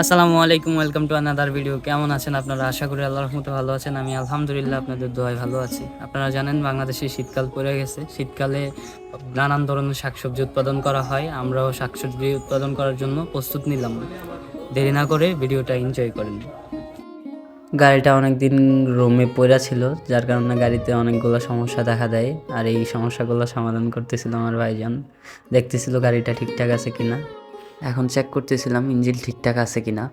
আসসালামু আলাইকুম, welcome to another video কেমন আছেন আপনারা? আশা করি আল্লাহর রহমতে ভালো আছেন। আমি আলহামদুলিল্লাহ আপনাদের দোয়ায় ভালো আছি। আপনারা জানেন বাংলাদেশে শীতকাল পড়ে গেছে। শীতকালে নানান ধরনের শাকসবজি উৎপাদন করা হয়। আমরাও শাকসবজি উৎপাদন করার জন্য প্রস্তুত নিলাম। দেরি না করে ভিডিওটা এনজয় করেন। গাড়িটা অনেক দিন রোমে পড়া ছিল, যার কারণে গাড়িতে অনেকগুলো সমস্যা দেখা দেয়। আর এই সমস্যাগুলো সমাধান করতেছিল আমার ভাইজান। দেখতেছিল গাড়িটা ঠিকঠাক আছে কিনা। এখন চেক করতেছিলাম ইঞ্জিন ঠিকঠাক আছে কিনা।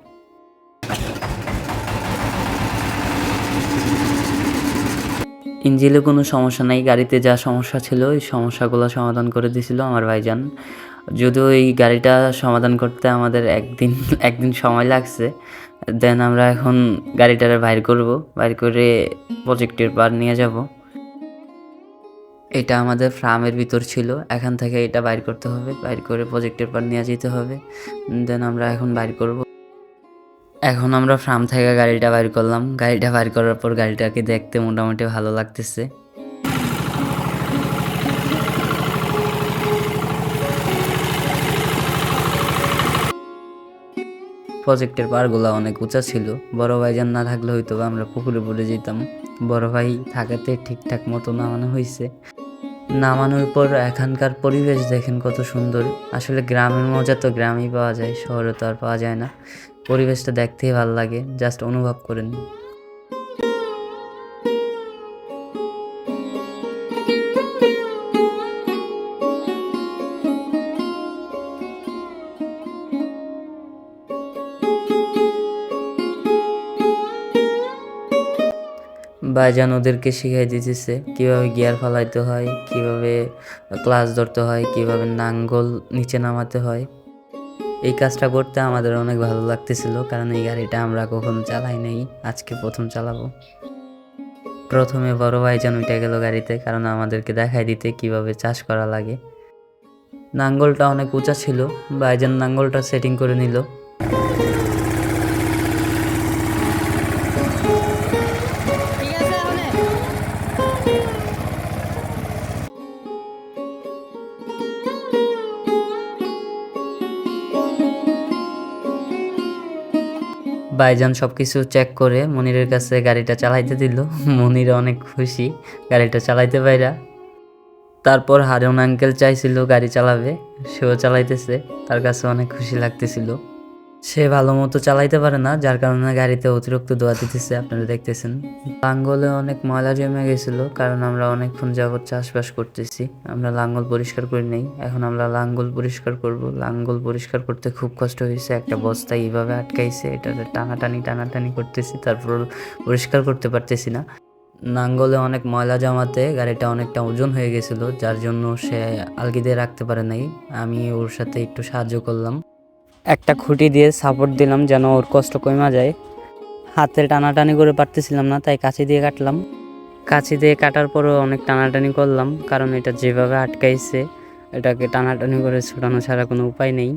ইঞ্জিলে কোনো সমস্যা নাই, গাড়িতে যা সমস্যা ছিল ওই সমস্যাগুলো সমাধান করে দিছিল আমার ভাইজান। যদিও এই গাড়িটা সমাধান করতে আমাদের একদিন একদিন সময় লাগছে দেন আমরা এখন গাড়িটারে বাইর করব, বাইর করে প্রজেক্টের পার নিয়ে যাব। এটা আমাদের ফার্মের ভিতর ছিল। এখান থেকে এটা বাইর করতে হবে। বাইর করে প্রজেক্টের পার নিয়ে যেতে হবে। দেন আমরা এখন বাইর করব। এখন আমরা ফার্ম থেকে গাড়িটা বাইর করলাম। গাড়িটা বাইর করার পর গাড়িটাকে দেখতে মোটামুটি ভালো লাগতেছে। প্রজেক্টের পারগুলো অনেক উঁচা ছিল। বড় ভাই ভাইজান না থাকলে হয়তো আমরা পুকুরে পড়ে যেতাম। বড় ভাই থাকাতে ঠিকঠাক মতো নামানো হয়েছে নামানোর পর এখানকার পরিবেশ দেখেন কত সুন্দর। আসলে গ্রামের মজা তো গ্রামেই পাওয়া যায়, শহরে তো আর পাওয়া যায় না। পরিবেশটা দেখতেই ভালো লাগে জাস্ট অনুভব করে করেন ভাইজান ওদেরকে শিখাই দিতেছে কীভাবে গিয়ার ফালাইতে হয়, কীভাবে ক্লাস ধরতে হয়, কীভাবে নাঙ্গল নিচে নামাতে হয়। এই কাজটা করতে আমাদের অনেক ভালো লাগতেছিল, কারণ এই গাড়িটা আমরা কখনো চালাই নাই, আজকে প্রথম চালাবো। প্রথমে বড় ভাইজান উঠে গেল গাড়িতে, কারণ আমাদেরকে দেখাই দিতে কীভাবে চাষ করা লাগে। নাঙ্গলটা অনেক উঁচা ছিল, ভাইজান নাঙ্গলটা সেটিং করে নিল। ভাইজান সব কিছু চেক করে মনিরের কাছে গাড়িটা চালাইতে দিল। মনির অনেক খুশি, গাড়িটা চালাইতে পাইরা। তারপর হারুন আঙ্কেল চাইছিল গাড়ি চালাবে, সেও চালাইতেছে, তার কাছে অনেক খুশি লাগতেছিল। সে ভালো মতো চালাইতে পারে না, যার কারণে গাড়িতে অতিরিক্ত দোয়া দিতেছে, আপনারা দেখতেছেন। লাঙ্গলে অনেক ময়লা জমে গেছিল, কারণ আমরা অনেকক্ষণ যাবত চাষবাস করতেছি। আমরা লাঙ্গল পরিষ্কার করি নেই, এখন আমরা লাঙ্গল পরিষ্কার করব। লাঙ্গল পরিষ্কার করতে খুব কষ্ট হয়েছে, একটা বস্তা এইভাবে আটকাইছে এটাতে টানাটানি টানাটানি করতেছি, তারপর পরিষ্কার করতে পারতেছি না। নাঙ্গলে অনেক ময়লা জমাতে গাড়িটা অনেকটা ওজন হয়ে গেছিল, যার জন্য সে আলগি দিয়ে রাখতে পারে নাই। আমি ওর সাথে একটু সাহায্য করলাম। একটা খুঁটি দিয়ে সাপোর্ট দিলাম যেন ওর কষ্ট কমা যায়। হাতে টানাটানি করে পারতেছিলাম না, তাই কাছি দিয়ে কাটলাম। কাছি দিয়ে কাটার পরও অনেক টানাটানি করলাম, কারণ এটা যেভাবে আটকাইছে, এটাকে টানাটানি করে ছোটানো ছাড়া কোনো উপায় নেই।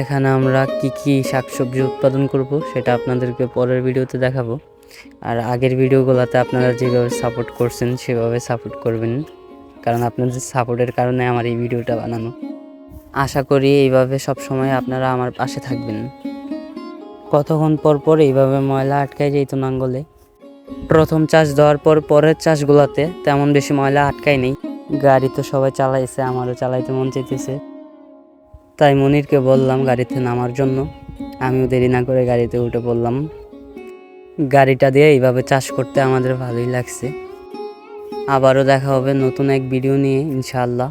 এখানে আমরা কি কি শাকসবজি উৎপাদন করব সেটা আপনাদেরকে পরের ভিডিওতে দেখাবো। আর আগের ভিডিওগুলোতে আপনারা যেভাবে সাপোর্ট করছেন, সেভাবে সাপোর্ট করবেন, কারণ আপনাদের সাপোর্টের কারণে আমার এই ভিডিওটা বানানো। আশা করি এইভাবে সব সময় আপনারা আমার পাশে থাকবেন। কতক্ষণ পর পর এইভাবে ময়লা আটকায় যেত নাঙ্গলে। প্রথম চাষ দেওয়ার পর পরের চাষগুলোতে তেমন বেশি ময়লা আটকায় নেই। গাড়ি তো সবাই চালাইছে, আমারও চালাইতে মন চাইতেছে। তাই মনিরকে বললাম গাড়িতে নামার জন্য। আমিও দেরি না করে গাড়িতে উঠে পড়লাম। গাড়িটা দিয়ে এইভাবে চাষ করতে আমাদের ভালোই লাগছে। আবারও দেখা হবে নতুন এক ভিডিও নিয়ে, ইনশাআল্লাহ।